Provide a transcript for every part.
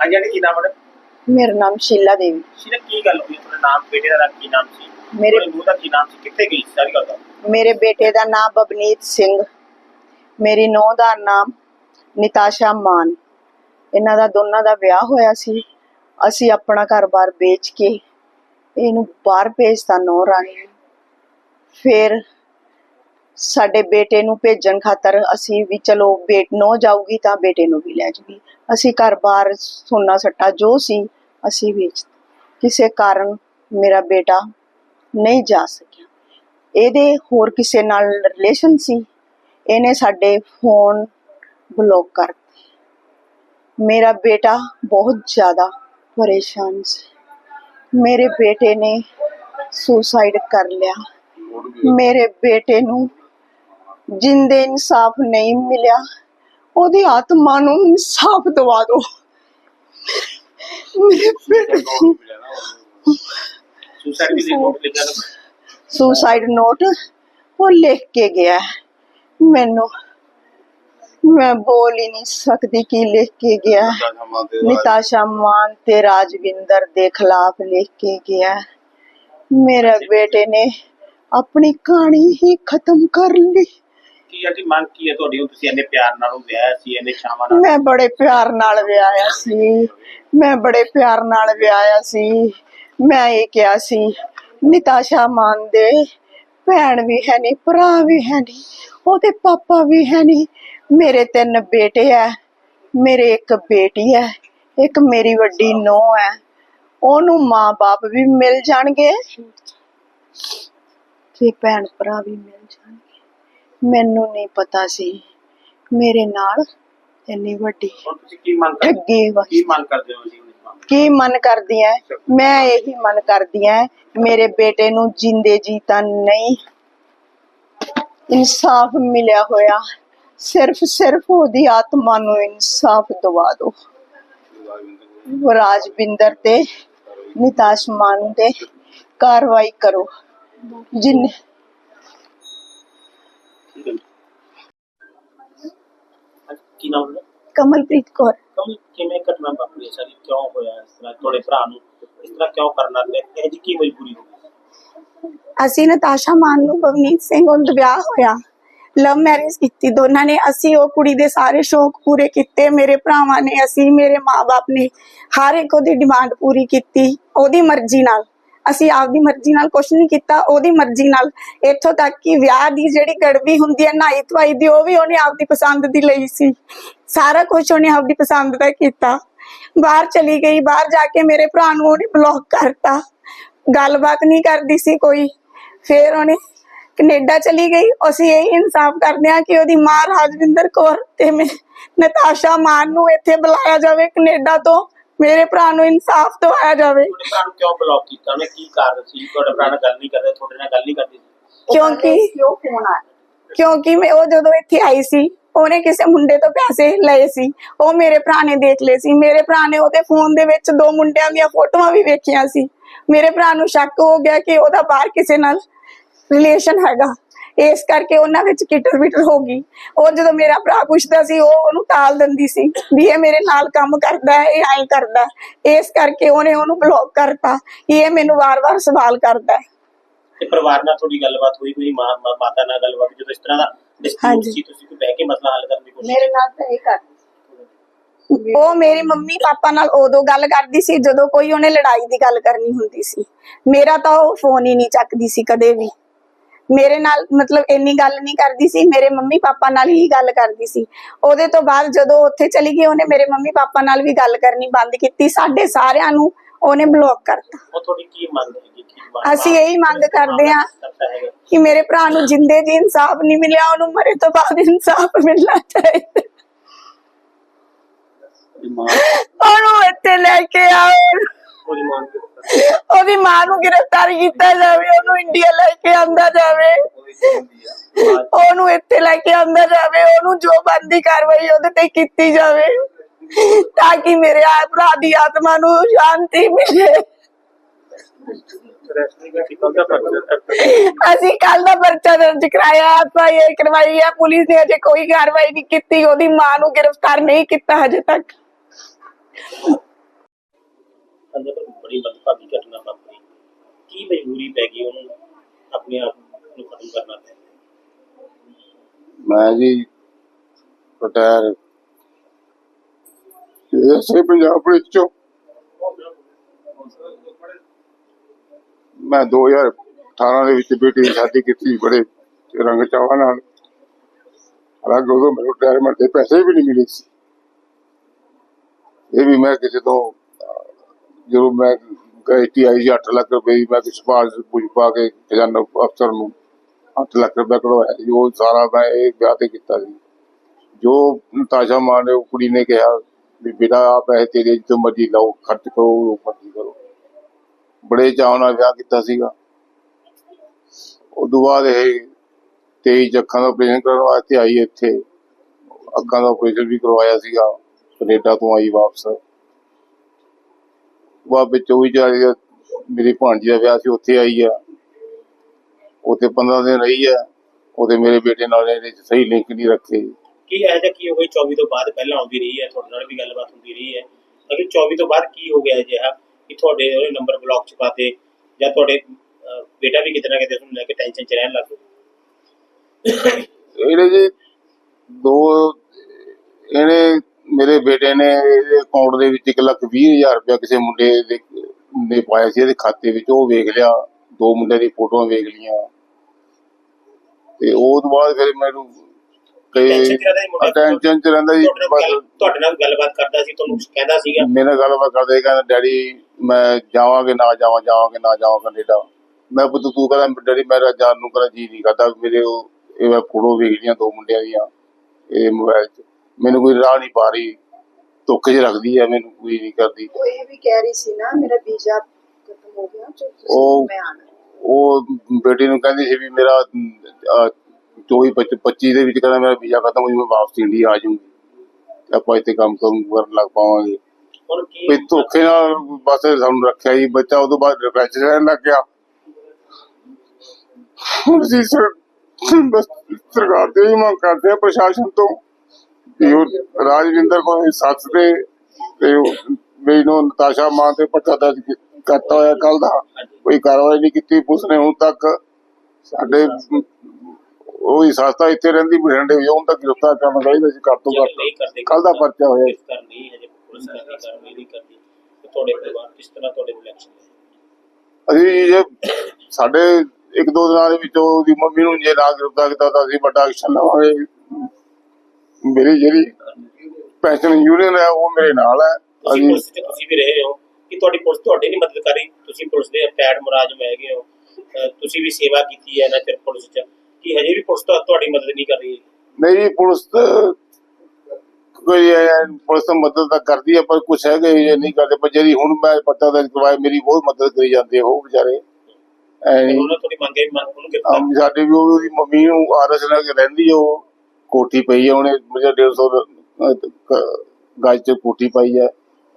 ਹਾਂਜੀ ਆਂਟੀ ਕੀ ਨਾਮ ਹੈ ਮੇਰਾ ਨਾਮ ਸ਼ੀਲਾ ਦੇਵੀ। ਸ਼ੀਲਾ ਕੀ ਗੱਲ ਹੋਈ? ਤੁਹਾਡਾ ਨਾਮ ਬੇਟੇ ਦਾ ਕੀ ਨਾਮ ਸੀ? ਮੇਰੇ- ਨੂੰਹ ਦਾ ਕੀ ਨਾਮ ਸੀ? ਕਿੱਥੇ ਗਈ ਸਾਰੀ ਗੱਲ ਦਾ ਮੇਰੇ ਬੇਟੇ ਦਾ ਨਾਮ ਬਬਨੀਤ ਸਿੰਘ ਮੇਰੀ ਨੂੰਹ ਦਾ ਨਾਮ ਨਿਤਾਸ਼ਾ ਮਾਨ। ਇਹਨਾਂ ਦਾ ਦੋਨਾਂ ਦਾ ਵਿਆਹ ਹੋਇਆ ਸੀ। ਅਸੀਂ ਆਪਣਾ ਘਰ-ਬਾਰ ਵੇਚ ਕੇ ਇਹਨੂੰ ਬਾਹਰ ਭੇਜਤਾ ਨੌ ਰਾਣੀ। ਫਿਰ ਸਾਡੇ ਬੇਟੇ ਨੂੰ ਭੇਜਣ ਖਾਤਰ ਅਸੀਂ ਵੀ ਚਲੋ ਬੇਟ ਨੋ ਜਾਊਗੀ ਤਾਂ ਬੇਟੇ ਨੂੰ ਵੀ ਲੈ ਜੂਗੀ। ਅਸੀਂ ਘਰ-ਬਾਰ ਸੋਨਾ ਸੱਟਾ ਜੋ ਸੀ ਅਸੀਂ ਵੇਚ ਕਿਸੇ ਕਾਰਨ ਮੇਰਾ ਬੇਟਾ ਨਹੀਂ ਜਾ ਸਕਿਆ। ਇਹਦੇ ਹੋਰ ਕਿਸੇ ਨਾਲ ਰਿਲੇਸ਼ਨ ਸੀ? ਇਹਨੇ ਸਾਡੇ ਫੋਨ ਬਲੌਕ ਕਰ ਦਿੱਤੇ। ਮੇਰਾ ਬੇਟਾ ਬਹੁਤ ਜ਼ਿਆਦਾ ਪਰੇਸ਼ਾਨ ਸੀ। ਮੇਰੇ ਬੇਟੇ ਨੇ ਸੁਸਾਈਡ ਕਰ ਲਿਆ। ਮੇਰੇ ਬੇਟੇ ਨੂੰ ਜਿੰਦੇ ਇਨਸਾਫ ਨਹੀਂ ਮਿਲਿਆ ਉਹਦੀ ਆਤਮਾ ਨੂੰ ਇਨਸਾਫ ਦਵਾ ਦਿਓ ਮੇਰੇ ਬੇਟੇ ਨੂੰ ਸੁਸਾਈਡ ਨੋਟ ਉਹ ਲਿਖ ਕੇ ਗਿਆ। ਮੈਨੂੰ ਮੈਂ ਬੋਲ ਹੀ ਨਹੀਂ ਸਕਦੀ ਕੀ ਲਿਖ ਕੇ ਗਿਆ। ਨਿਤਾਸ਼ਾ ਮਾਨ ਤੇ ਰਾਜਵਿੰਦਰ ਦੇ ਖਿਲਾਫ ਲਿਖ ਕੇ ਗਿਆ। ਮੇਰੇ ਬੇਟੇ ਨੇ ਆਪਣੀ ਕਹਾਣੀ ਹੀ ਖਤਮ ਕਰ ਲਈ ਕੀ ਆਂਟੀ ਮੰਗ ਕੀ ਹੈ ਤੁਹਾਡੀ? ਹੁਣ ਤੁਸੀਂ ਇੰਨੇ ਪਿਆਰ ਨਾਲ ਉਹ ਵਿਆਹਿਆ ਸੀ, ਇੰਨੇ ਚਾਵਾਂ ਨਾਲ ਮੈਂ ਬੜੇ ਪਿਆਰ ਨਾਲ ਵਿਆਹਿਆ ਸੀ। ਮੈਂ ਬੜੇ ਪਿਆਰ ਨਾਲ ਵਿਆਹਿਆ ਸੀ। ਮੈਂ ਇਹ ਕਿਹਾ ਸੀ, ਨਿਤਾਸ਼ਾ ਮਾਨ ਦੇ ਭੈਣ ਵੀ ਹੈ ਨਹੀਂ ਭਰਾ ਵੀ ਹੈ ਨਹੀਂ ਉਹਦੇ ਪਾਪਾ ਵੀ ਹੈ ਨਹੀਂ ਮੇਰੇ ਤਿੰਨ ਬੇਟੇ ਐ, ਮੇਰੇ ਇੱਕ ਬੇਟੀ ਹੈ ਇੱਕ ਮੇਰੀ ਵੱਡੀ ਨੂੰਹ ਹੈ ਉਹਨੂੰ ਮਾਂ-ਬਾਪ ਵੀ ਮਿਲ ਜਾਣਗੇ ਤੇ ਭੈਣ ਭਰਾ ਵੀ ਮਿਲ ਜਾਣਗੇ। ਮੈਨੂੰ ਨਹੀਂ ਪਤਾ ਸੀ। ਮੇਰੇ ਨਾਲ ਇੰਨੀ ਵੱਡੀ ਹੁਣ ਤੁਸੀਂ ਕੀ ਮੰਗ ਕਰਦੇ ਠੱਗੀ ਵਾ ਕੀ ਮੰਗ ਕਰਦੇ ਹੋ ਜੀ ਹੁਣ ਇਸ ਮਾਮਲੇ ਕੀ ਮਨ ਕਰਦੀ ਐ? ਮੈਂ ਇਹੀ ਮਨ ਕਰਦੀ ਐ ਮੇਰੇ ਬੇਟੇ ਨੂੰ ਜਿੰਦੇ ਜੀ ਤਾਂ ਨਹੀਂ। ਇਨਸਾਫ ਮਿਲਿਆ ਹੋਇਆ। ਸਿਰਫ ਸਿਰਫ ਉਹਦੀ ਆਤਮਾ ਨੂੰ ਇਨਸਾਫ ਦਵਾ ਦਿਓ ਰਾਜਵਿੰਦਰ ਤੇ ਨਿਤਾਸ਼ ਮਾਨ ਤੇ ਕਾਰਵਾਈ ਕਰੋ। ਜਿਨ ਕੀ ਨਾਮ ਹੈ? ਕਮਲਪ੍ਰੀਤ ਕੌਰ। ਕਿਵੇਂ ਘਟਨਾ ਵਾਪਰੀ ਹੈ ਸਾਰੀ? ਕਿਉਂ ਹੋਇਆ ਇਸ ਤਰ੍ਹਾਂ ਤੁਹਾਡੇ ਭਰਾ ਨੂੰ? ਇਸ ਤਰ੍ਹਾਂ ਕਿਉਂ ਕਰਨਾ ਪਿਆ ਇਹ ਜੀ ਕੀ ਮਜਬੂਰੀ ਹੋ ਗਈ? ਅਸੀਂ ਨਤਾਸ਼ਾ ਮਾਨ ਨੂੰ ਪਵਨੀਤ ਸਿੰਘ ਨਾਲ ਵਿਆਹ ਹੋਇਆ। ਲਵ ਮੈਰਿਜ ਕੀਤੀ ਦੋਨਾਂ ਨੇ। ਅਸੀਂ ਉਹ ਕੁੜੀ ਦੇ ਸਾਰੇ ਸ਼ੌਕ ਪੂਰੇ ਕੀਤੇ। ਮੇਰੇ ਭਰਾਵਾਂ ਨੇ ਅਸੀਂ ਮੇਰੇ ਮਾਪੇ ਨੇ ਹਰ ਇੱਕ ਉਹਦੀ ਡਿਮਾਂਡ ਪੂਰੀ ਕੀਤੀ ਉਹਦੀ ਮਰਜ਼ੀ ਨਾਲ। ਅਸੀਂ ਆਪਦੀ ਮਰਜ਼ੀ ਨਾਲ ਕੁਝ ਨਹੀਂ ਕੀਤਾ, ਉਹਦੀ ਮਰਜ਼ੀ ਨਾਲ। ਇੱਥੋਂ ਤੱਕ ਕਿ ਵਿਆਹ ਦੀ ਜਿਹੜੀ ਗੜਬੀ ਹੁੰਦੀ ਹੈ ਨਾਈ ਧਵਾਈ ਦੀ, ਉਹ ਵੀ ਉਹਨੇ ਆਪਦੀ ਪਸੰਦ ਦੀ ਲਈ ਸੀ। ਸਾਰਾ ਕੁਝ ਉਹਨੇ ਆਪਦੀ ਪਸੰਦ ਦਾ ਕੀਤਾ। ਬਾਹਰ ਚਲੀ ਗਈ, ਬਾਹਰ ਜਾ ਕੇ ਮੇਰੇ ਭਰਾ ਨੂੰ ਉਹਨੇ ਬਲੌਕ ਕਰਤਾ। ਗੱਲਬਾਤ ਨਹੀਂ ਕਰਦੀ ਸੀ ਕੋਈ। ਫੇਰ ਉਹਨੇ ਕੈਨੇਡਾ ਚਲੀ ਗਈ। ਅਸੀਂ ਇਹ ਇਨਸਾਫ ਕਰਦੇ ਹਾਂ ਕਿ ਉਹਦੀ ਮਾਂ ਰਾਜਵਿੰਦਰ ਕੌਰ ਤੇ ਮੈਂ ਨਤਾਸ਼ਾ ਮਾਨ ਨੂੰ ਇੱਥੇ ਬੁਲਾਇਆ ਜਾਵੇ ਕੈਨੇਡਾ ਤੋਂ। ਮੇਰੇ ਭਰਾ ਨੂੰ ਇਨਸਾਫ ਦਿਵਾਇਆ ਜਾਵੇ। ਤੁਹਾਡੇ ਭਰਾ ਨੂੰ ਕਿਉਂ ਬਲੌਕ ਕੀਤਾ? ਉਹਨੇ ਕੀ ਕਾਰਨ ਸੀ? ਤੁਹਾਡੇ ਭਰਾ ਨਾਲ ਗੱਲ ਨਹੀਂ ਕਰਦਾ ਤੁਹਾਡੇ ਨਾਲ ਗੱਲ ਨਹੀਂ ਕਰਦੀ ਸੀ? ਕਿਉਂਕਿ ਕਿਉਂ ਫੋਨ ਆ ਕਿਉਂਕਿ ਮੈਂ ਉਹ ਜਦੋਂ ਇੱਥੇ ਆਈ ਸੀ ਉਹਨੇ ਕਿਸੇ ਮੁੰਡੇ ਤੋਂ ਪੈਸੇ ਲਏ ਸੀ। ਉਹ ਮੇਰੇ ਭਰਾ ਨੇ ਦੇਖ ਲਏ ਸੀ। ਮੇਰੇ ਭਰਾ ਨੇ ਉਹਦੇ ਫੋਨ ਦੇ ਵਿੱਚ ਦੋ ਮੁੰਡਿਆਂ ਦੀਆਂ ਫੋਟੋਆਂ ਵੀ ਵੇਖੀਆਂ ਸੀ। ਮੇਰੇ ਭਰਾ ਨੂੰ ਸ਼ੱਕ ਹੋ ਗਿਆ ਕਿ ਉਹਦਾ ਬਾਹਰ ਕਿਸੇ ਨਾਲ ਰਿਲੇਸ਼ਨ ਹੈਗਾ। ਇਸ ਕਰਕੇ ਉਹਨਾਂ ਵਿੱਚ ਕਿਟਰ ਵਿਟਰ ਹੋ ਗਈ ਉਹ ਜਦੋਂ ਮੇਰਾ ਭਰਾ ਪੁੱਛਦਾ ਸੀ ਉਹ ਉਹਨੂੰ ਟਾਲ ਦਿੰਦੀ ਸੀ ਵੀ ਇਹ ਮੇਰੇ ਨਾਲ ਕੰਮ ਕਰਦਾ ਹੈ ਇਹ ਐਂ ਕਰਦਾ। ਇਸ ਕਰਕੇ ਉਹਨੇ ਉਹਨੂੰ ਬਲੌਕ ਕਰਤਾ ਕਿ ਇਹ ਮੈਨੂੰ ਵਾਰ-ਵਾਰ ਸਵਾਲ ਕਰਦਾ ਹੈ ਤੇ ਪਰਿਵਾਰ ਨਾਲ ਥੋੜੀ ਗੱਲਬਾਤ ਹੋਈ ਕੋਈ ਮਾਤਾ ਨਾਲ ਗੱਲਬਾਤ ਜਦੋਂ ਇਸ ਤਰ੍ਹਾਂ ਦਾ ਡਿਸਪਿਊਟ। ਸੀ ਤੁਸੀਂ ਕੋਈ ਬਹਿ ਕੇ ਮਸਲਾ ਹੱਲ ਕਰਨ ਦੀ ਕੋਸ਼ਿਸ਼ ਮੇਰੇ ਨਾਲ ਤਾਂ ਇਹ ਕਰ ਉਹ ਮੇਰੀ ਮੰਮੀ ਪਾਪਾ ਨਾਲ ਉਦੋਂ ਗੱਲ ਕਰਦੀ ਸੀ ਜਦੋਂ ਕੋਈ ਉਹਨੇ ਲੜਾਈ ਦੀ ਗੱਲ ਕਰਨੀ ਹੁੰਦੀ ਸੀ ਮੇਰਾ ਤਾਂ ਉਹ ਫੋਨ ਹੀ ਨਹੀਂ ਚੱਕਦੀ ਸੀ ਕਦੇ ਵੀ ਮੇਰੇ ਨਾਲ ਮਤਲਬ ਇੰਨੀ ਗੱਲ ਨਹੀਂ ਕਰਦੀ ਸੀ ਮੇਰੇ ਮੰਮੀ ਪਾਪਾ ਨਾਲ ਹੀ ਗੱਲ ਕਰਦੀ ਸੀ। ਉਹਦੇ ਤੋਂ ਬਾਅਦ ਜਦੋਂ ਉੱਥੇ ਚਲੀ ਗਈ ਉਹਨੇ ਮੇਰੇ ਮੰਮੀ ਪਾਪਾ ਨਾਲ ਵੀ ਗੱਲ ਕਰਨੀ ਬੰਦ ਕੀਤੀ। ਸਾਡੇ ਸਾਰਿਆਂ ਨੂੰ ਉਹਨੇ ਬਲੌਕ ਕਰਤਾ। ਉਹ ਤੁਹਾਡੀ ਕੀ ਮੰਗ ਹੈਗੀ ਕੀ ਮੰਗ- ਅਸੀਂ ਇਹੀ ਮੰਗ ਕਰਦੇ ਹੈਗਾ। ਕਿ ਮੇਰੇ ਭਰਾ ਨੂੰ ਜਿੰਦੇ ਜੀ ਇਨਸਾਫ ਨਹੀਂ ਮਿਲਿਆ ਉਹਨੂੰ ਮਰੇ ਤੋਂ ਬਾਅਦ ਇਨਸਾਫ ਮਿਲਣਾ ਚਾਹੀਦਾ। ਉਹਨੂੰ ਇੱਥੇ ਲੈ ਕੇ ਆਓ। ਉਹਦੀ ਮਾਂ ਨੂੰ ਉਹਦੀ ਮਾਂ ਨੂੰ ਗ੍ਰਿਫਤਾਰ ਕੀਤਾ ਜਾਵੇ ਉਹਨੂੰ ਇੰਡੀਆ ਲੈ ਕੇ ਆਂਦਾ ਜਾਵੇ। ਉਹਨੂੰ ਇੱਥੇ ਲੈ ਕੇ ਆਂਦਾ ਜਾਵੇ ਉਹਨੂੰ ਜੋ ਬੰਦੀ ਕਾਰਵਾਈ ਉਹਦੇ ਤੇ ਕੀਤੀ ਜਾਵੇ ਤਾਂ ਕਿ ਮੇਰੇ ਆ ਭਰਾ ਦੀ ਆਤਮਾ ਨੂੰ ਸ਼ਾਂਤੀ ਮਿਲੇ। ਅਸੀਂ ਕੱਲ ਦਾ ਪਰਚਾ ਦਰਜ ਕਰਾਇਆ ਆਪਾਂ ਇਹ ਕਰਵਾਈ ਹੈ ਪੁਲਿਸ ਨੇ ਅਜੇ ਕੋਈ ਕਾਰਵਾਈ ਨਹੀਂ ਕੀਤੀ ਉਹਦੀ ਮਾਂ ਨੂੰ ਗ੍ਰਿਫਤਾਰ ਨਹੀਂ ਕੀਤਾ ਹਜੇ ਤੱਕ। ਅੰਦਰ ਬੜੀ ਮੰਦਭਾਗੀ ਘਟਨਾ ਵਾਪਰੀ। ਕੀ ਮਜਬੂਰੀ ਪੈ ਗਈ ਉਹਨੂੰ? ਆਪਣੇ ਆਪ ਨੂੰ ਖਤਮ ਕਰਨਾ ਪਿਆ ਮੈਂ ਜੀ ਰਿਟਾਇਰ ਇਸੇ ਪੰਜਾਬ ਪੁਲਿਸ ਚੋਂ। ਮੈਂ 2018 ਦੇ ਵਿੱਚ ਬੇਟੀ ਦੀ ਸ਼ਾਦੀ ਕੀਤੀ ਬੜੇ ਰੰਗ ਚਾਵਾਂ ਨਾਲ। ਹਾਲਾਂਕਿ ਉਦੋਂ ਮੈਨੂੰ ਰਿਟਾਇਰਮੈਂਟ ਦੇ ਪੈਸੇ ਵੀ ਨਹੀਂ ਮਿਲੇ ਸੀ। ਇਹ ਵੀ ਮੈਂ ਕਿਸੇ ਤੋਂ ਜਦੋਂ ਮੈਂ ਗਈ ਆਈ 8 ਲੱਖ ਰੁਪਏ ਦੀ, ਮੈਂ ਕਿਸੇ ਸਿਫਾਰਿਸ਼ ਪੁੱਛ ਪਾ ਕੇ ਖਜ਼ਾਨਾ ਅਫਸਰ ਨੂੰ 8 ਲੱਖ ਰੁਪਏ ਕਢਵਾਇਆ ਸੀ। ਸਾਰਾ ਮੈਂ ਇਹ ਵਿਆਹ ਤੇ ਕੀਤਾ ਸੀ। ਜੋ ਨਤਾਸ਼ਾ ਮਾਂ ਨੇ ਕੁੜੀ ਨੇ ਕਿਹਾ ਵੀ ਬੇਟਾ ਆ ਪੈਸੇ ਤੇਰੇ ਜਿੱਥੋਂ ਮਰਜ਼ੀ ਲਾਓ, ਖਰਚ ਕਰੋ ਮਰਜ਼ੀ ਕਰੋ। ਬੜੇ ਚਾਅ ਨਾਲ ਵਿਆਹ ਕੀਤਾ ਸੀਗਾ। ਉਦੋਂ ਬਾਅਦ ਇਹ 23 ਅੱਖਾਂ ਦਾ ਆਪਰੇਸ਼ਨ ਕਰਨ ਵਾਸਤੇ ਆਈ ਇੱਥੇ। ਅੱਖਾਂ ਦਾ ਆਪਰੇਸ਼ਨ ਵੀ ਕਰਵਾਇਆ ਸੀਗਾ। ਕੈਨੇਡਾ ਤੋਂ ਆਈ ਵਾਪਸ। ਬਾਅਦ ਵਿੱਚ ਉਹ ਵੀ ਜਾ ਮੇਰੀ ਭਾਣਜੀ ਦਾ ਵਿਆਹ ਸੀ ਉੱਥੇ ਆਈ ਆ। ਉੱਥੇ 15 ਦਿਨ ਰਹੀ ਆ। ਉਹਦੇ ਮੇਰੇ ਬੇਟੇ ਨਾਲ ਇਹਦੇ 'ਚ ਸਹੀ ਲਿੰਕ ਨਹੀਂ ਰੱਖੇ। ਕੀ ਇਹੋ ਜਿਹਾ ਕੀ ਹੋ ਗਿਆ? 24 ਤੋਂ ਬਾਅਦ ਪਹਿਲਾਂ ਆਉਂਦੀ ਰਹੀ ਹੈ ਤੁਹਾਡੇ ਨਾਲ ਵੀ ਗੱਲਬਾਤ ਹੁੰਦੀ ਰਹੀ ਹੈ। ਅਗਰ 24 ਤੋਂ ਬਾਅਦ ਕੀ ਹੋ ਗਿਆ ਅਜਿਹਾ ਕਿ ਤੁਹਾਡੇ ਉਹਨੇ ਨੰਬਰ ਬਲੌਕ ਚ ਪਾਤੇ ਜਾਂ ਤੁਹਾਡੇ ਅਹ, ਬੇਟਾ ਵੀ ਕਿਤੇ ਨਾ ਕਿਤੇ ਤੁਹਾਨੂੰ ਲੈ ਕੇ ਟੈਨਸ਼ਨ ਚ ਰਹਿਣ ਲੱਗ ਗਿਆ? ਇਹਦੇ ਜੀ ਦੋ ਇਹਨੇ ਮੇਰੇ ਬੇਟੇ ਨੇ ਇਹਦੇ ਅਕਾਊਂਟ ਦੇ ਵਿੱਚ 1 ਲੱਖ ਵੀਹ ਹਜ਼ਾਰ ਰੁਪਇਆ ਕਿਸੇ ਮੁੰਡੇ ਦੇ ਨੇ ਪਾਇਆ ਸੀ ਇਹਦੇ ਖਾਤੇ ਵਿੱਚ। ਉਹ ਵੇਖ ਲਿਆ ਦੋ ਮੁੰਡੇ ਦੀ ਫੋਟੋਆਂ ਵੇਖ ਲੀਆਂ ਤੇ ਉਹ ਤੋਂ ਬਾਅਦ ਫਿਰ ਮੈਨੂੰ ਕਈ Tension 'ਚ ਰਹਿੰਦਾ ਜੀ ਤੁਹਾਡੇ ਨਾਲ ਬਸ ਗੱਲ- ਤੁਹਾਡੇ ਨਾਲ ਗੱਲਬਾਤ ਕਰਦਾ ਸੀ ਤੁਹਾਨੂੰ ਕਹਿੰਦਾ ਸੀਗਾ? ਮੇਰੇ ਨਾਲ ਗੱਲਬਾਤ ਕਰਦੇ ਕਹਿੰਦਾ ਡੈਡੀ ਮੈਂ ਜਾਵਾਂਗੇ ਨਾ ਜਾਵਾਂ ਜਾਵਾਂਗੇ ਨਾ ਜਾਵਾਂ ਕੈਨੇਡਾ। ਮੈਂ ਪੁੱਤ ਤੂੰ ਕਹਿੰਦਾ ਡੈਡੀ ਮੇਰਾ ਜਾਣ ਨੂੰ ਕਹਿੰਦਾ ਜੀ ਨਹੀਂ ਕਰਦਾ। ਮੇਰੇ ਉਹ ਇਹ ਮੈਂ ਫੋਟੋ ਵੇਖ ਲਈਆਂ ਦੋ ਮੁੰਡਿਆਂ ਦੀਆਂ ਇਹ ਮੋਬਾਈਲ 'ਚ। ਮੈਨੂੰ ਕੋਈ ਰਾਹ ਨਹੀਂ ਪਾ ਰਹੀ ਧੋਖੇ 'ਚ ਰੱਖਦੀ ਹੈ ਮੈਨੂੰ ਕੋਈ ਨਹੀਂ ਕਰਦੀ। ਉਹ ਇਹ ਵੀ ਕਹਿ ਰਹੀ ਸੀ ਨਾ ਮੇਰਾ ਵੀਜ਼ਾ ਖਤਮ ਹੋ ਗਿਆ ਜੋ ਉਹ- ਮੈਂ ਆਣਾ। ਉਹ ਬੇਟੀ ਨੂੰ ਕਹਿੰਦੀ ਸੀ ਵੀ ਮੇਰਾ 24 25 ਦੇ ਵਿੱਚ ਕਹਿੰਦਾ ਮੇਰਾ ਵੀਜ਼ਾ ਖਤਮ ਹੋ ਜੀ ਮੈਂ ਵਾਪਸ ਇੰਡੀਆ ਆ ਜਾਊਂਗੀ। ਆਪਾਂ ਇੱਥੇ ਕੰਮ ਕੰਮ ਕਰਨ ਲੱਗ ਪਾਵਾਂਗੇ। ਵੀ ਧੋਖੇ ਨਾਲ ਬਸ ਸਾਨੂੰ ਰੱਖਿਆ ਜੀ ਬੱਚਾ ਉਦੋਂ ਬਾਅਦ ਡਿਪਰੈਸ਼ਨ ਰਹਿਣ ਲੱਗ ਗਿਆ। ਹੁਣ ਜੀ ਸਰ ਬਸ ਸਰਕਾਰ ਤੇ ਹੀ ਮੰਗ ਕਰਦੇ ਆ ਪ੍ਰਸ਼ਾਸਨ ਤੋਂ ਰਾਜਵਿੰਦਰ ਕੋਲ ਸੱਸ ਦੇ ਤੇ ਉਹ ਮੈਨੂੰ ਨਤਾਸ਼ਾ ਮਾਂ ਤੇ ਪੱਕਾ ਦਰਜ ਕਰਤਾ ਹੋਇਆ ਕੱਲ ਦਾ। ਕੋਈ ਕਾਰਵਾਈ ਨਹੀਂ ਕੀਤੀ ਪੁਲਿਸ ਨੇ ਹੁਣ ਤੱਕ। ਸਾਡੇ ਉਹੀ ਸੰਸਥਾ ਇੱਥੇ ਰਹਿੰਦੀ ਬਠਿੰਡੇ ਵੀ ਹੁਣ ਤੱਕ ਗ੍ਰਿਫਤਾਰ ਕਰਨਾ ਚਾਹੀਦਾ ਸੀ ਘੱਟ ਤੋਂ ਘੱਟ ਕੱਲ ਦਾ ਪਰਚਾ ਹੋਇਆ। ਇਸ ਕਰ ਨਹੀਂ ਹਜੇ ਪੁਲਿਸ ਕਰਦੀ ਕਾਰਵਾਈ ਨਹੀਂ ਕਰਦੀ। ਤੇ ਤੁਹਾਡੇ ਪਰਿਵਾਰ ਕਿਸ ਤਰ੍ਹਾਂ ਤੁਹਾਡੇ ਰਿਲੈਕਸ਼ਨ ਅਸੀਂ ਜੇ ਸਾਡੇ ਇੱਕ ਦੋ ਦਿਨਾਂ ਦੇ ਵਿੱਚ ਉਹਦੀ ਮੰਮੀ ਨੂੰ ਜੇ ਨਾ ਗ੍ਰਿਫਤਾਰ ਕੀਤਾ ਤਾਂ ਅਸੀਂ ਵੱਡਾ ਐਕਸ਼ਨ ਲਵਾਂਗੇ। ਮੇਰੀ ਜਿਹੜੀ ਪੈਨਸ਼ਨ ਯੂਨੀਅਨ ਹੈ ਉਹ ਮੇਰੇ ਨਾਲ ਹੈ। ਤੁਸੀਂ ਅਸੀਂ ਪੁਲਿਸ 'ਚ ਤੁਸੀਂ ਵੀ ਰਹੇ ਹੋ। ਕਿ ਤੁਹਾਡੀ ਪੁਲਿਸ ਤੁਹਾਡੀ ਨਹੀਂ ਮਦਦ ਕਰ ਰਹੀ? ਤੁਸੀਂ ਪੁਲਿਸ ਦੇ ਪੈਡ ਮੁਲਾਜ਼ਮ ਹੈਗੇ ਹੋ। ਤੁਸੀਂ ਵੀ ਸੇਵਾ ਕੀਤੀ ਹੈ ਨਾ ਚਿਰ ਪੁਲਿਸ 'ਚ। ਕਿ ਹਜੇ ਵੀ ਪੁਲਿਸ ਤੁਹਾ- ਤੁਹਾਡੀ ਮਦਦ ਨਹੀਂ ਕਰ ਰਹੀ ਨਹੀਂ ਪੁਲਿਸ ਤਾਂ ਕੋਈ ਪੁਲਿਸ ਤਾਂ ਮਦਦ ਤਾਂ ਕਰਦੀ ਹੈ ਪਰ ਕੁਝ ਹੈਗੇ ਇਹ ਨਹੀਂ ਕਰਦੇ। ਪਰ ਜਿਹੜੀ ਹੁਣ ਮੈਂ ਪਤਾ ਦਰਜ ਕਰਵਾਇਆ ਮੇਰੀ ਬਹੁਤ ਮਦਦ ਕਰੀ ਜਾਂਦੇ ਉਹ ਵਿਚਾਰੇ। ਉਹਨਾਂ ਤੁਹਾਡੀ ਮੰਗੇ ਮੰਗ ਉਹਨੂੰ ਆਮ ਸਾਡੇ ਵੀ ਉਹ- ਉਹਦੀ ਮੰਮੀ ਨੂੰ ਆਰਐਸ ਨਾਲ ਰਹਿੰਦੀ ਉਹ। ਕੋਠੀ ਪਈ ਆ ਉਹਨੇ ਮੁਝੇ 150 ਗਾਜ ਚ ਕੋਠੀ ਪਾਈ ਆ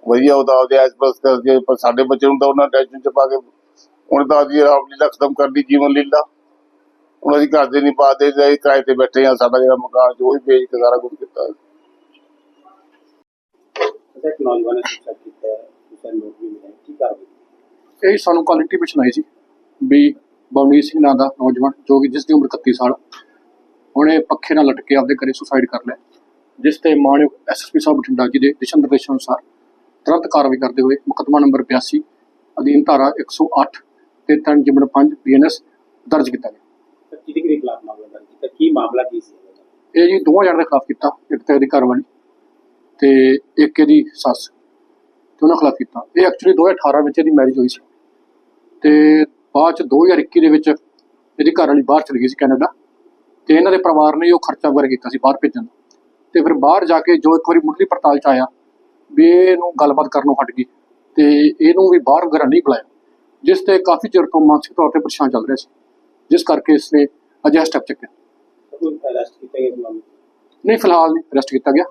ਵਧੀਆ ਉਹਦਾ ਉਹਦੇ ਐਸਪਰਸ ਕਰਕੇ ਪਰ ਸਾਡੇ ਬੱਚੇ ਨੂੰ ਤਾਂ ਉਹਨਾਂ ਟੈਨਸ਼ਨ ਚ ਪਾ ਕੇ ਉਹਨੇ ਤਾਂ ਜੀ ਰਾਮ ਲੀਲਾ ਖਤਮ ਕਰ ਦੀ ਜੀਵਨ ਲੀਲਾ। ਹੁਣ ਅਸੀਂ ਘਰ ਦੇ ਨਹੀਂ ਪਾਦੇ ਜਾਈ ਕਿਰਾਏ ਤੇ ਬੈਠੇ ਆ ਸਾਡਾ ਜਿਹੜਾ ਮਕਾਨ ਜੋ ਹੀ ਵੇਚ ਕੇ ਸਾਰਾ ਕੁਝ ਕੀਤਾ ਅੱਛਾ ਇੱਕ ਨੌਜਵਾਨ ਨੇ ਸੁਸਾਇਡ ਕੀਤਾ ਹੈ ਉਸੇ ਨੌਕਰੀ ਮਿਲਿਆ ਕੀ ਕਰ ਇਹ ਸਾਨੂੰ ਕੱਲ੍ਹ ਇੰਟੀਮੇਸ਼ਨ ਆਈ ਸੀ ਵੀ ਬਲਵੀਰ ਸਿੰਘ ਨਾਂ ਦਾ ਨੌਜਵਾਨ ਜੋ ਕਿ ਜਿਸ ਦੀ ਉਮਰ 31 ਸਾਲ ਉਹਨੇ ਪੱਖੇ ਨਾਲ ਲਟਕੇ ਆਪਦੇ ਘਰੇ ਸੁਸਾਈਡ ਕਰ ਲਿਆ ਜਿਸ ਤੇ ਮਾਨਯੋਗ ਐਸਐਸਪੀ ਸਾਹਿਬ ਬਠਿੰਡਾ ਜੀ ਦੇ ਦਿਸ਼ਾ ਨਿਰਦੇਸ਼ਾਂ ਅਨੁਸਾਰ ਤੁਰੰਤ ਕਾਰਵਾਈ ਕਰਦੇ ਹੋਏ ਮੁਕੱਦਮਾ ਨੰਬਰ 82 ਅਧੀਨ ਧਾਰਾ 108 ਤੇ 3 ਜਿਮਨ 5 ਬੀਐਨਐਸ ਦਰਜ ਕੀਤਾ ਗਿਆ। ਕਿਹਦੇ ਕਿਹਦੇ ਖਿਲਾਫ ਮਾਮਲਾ ਦਰਜ ਕੀਤਾ? ਕੀ ਮਾਮਲਾ ਕੀ ਸੀ? ਇਹ ਜੀ ਦੋਵਾਂ ਜਣਿਆਂ ਦੇ ਖਿਲਾਫ ਕੀਤਾ ਇੱਕ ਤੇ ਇਹਦੀ ਘਰਵਾਲੀ ਤੇ ਇੱਕ ਇਹਦੀ ਸੱਸ। ਤੇ ਉਹਨਾਂ ਖਿਲਾਫ ਕੀਤਾ। ਇਹ ਐਕਚੁਅਲੀ 2018 ਵਿੱਚ ਇਹਦੀ ਮੈਰਿਜ ਹੋਈ ਸੀ। ਤੇ ਬਾਅਦ ਚ 2021 ਦੇ ਵਿੱਚ ਇਹਦੀ ਘਰਵਾਲੀ ਬਾਹਰ ਚਲੀ ਗਈ ਸੀ ਕੈਨੇਡਾ। ਤੇ ਇਹਨਾਂ ਦੇ ਪਰਿਵਾਰ ਨੇ ਉਹ ਖਰਚਾ ਵਗੈਰਾ ਕੀਤਾ ਸੀ ਬਾਹਰ ਭੇਜਣ ਦਾ। ਤੇ ਫਿਰ ਬਾਹਰ ਜਾ ਕੇ ਜੋ ਇੱਕ ਵਾਰੀ ਮੁੱਢਲੀ ਪੜਤਾਲ ਚ ਆਇਆ ਵੀ ਇਹਨੂੰ ਗੱਲਬਾਤ ਕਰਨੋਂ ਹਟ ਗਈ ਤੇ ਇਹਨੂੰ ਵੀ ਬਾਹਰ ਵਗੈਰਾ ਨਹੀਂ ਬੁਲਾਇਆ ਜਿਸ ਤੇ ਕਾਫੀ ਚਿਰ ਤੋਂ ਮਾਨਸਿਕ ਤੌਰ ਤੇ ਪਰੇਸ਼ਾਨ ਚੱਲ ਰਿਹਾ ਸੀ ਜਿਸ ਕਰਕੇ ਇਸਨੇ ਅਜਿਹਾ ਸਟੈਪ ਚੱਕਿਆ? ਨਹੀਂ ਫਿਲਹਾਲ ਨਹੀਂ ਅਰੈਸਟ ਕੀਤਾ ਗਿਆ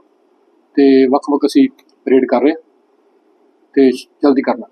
ਤੇ ਵੱਖ-ਵੱਖ ਅਸੀਂ ਰੇਡ ਕਰ ਰਹੇ ਤੇ ਜਲਦੀ ਕਰਨਾ।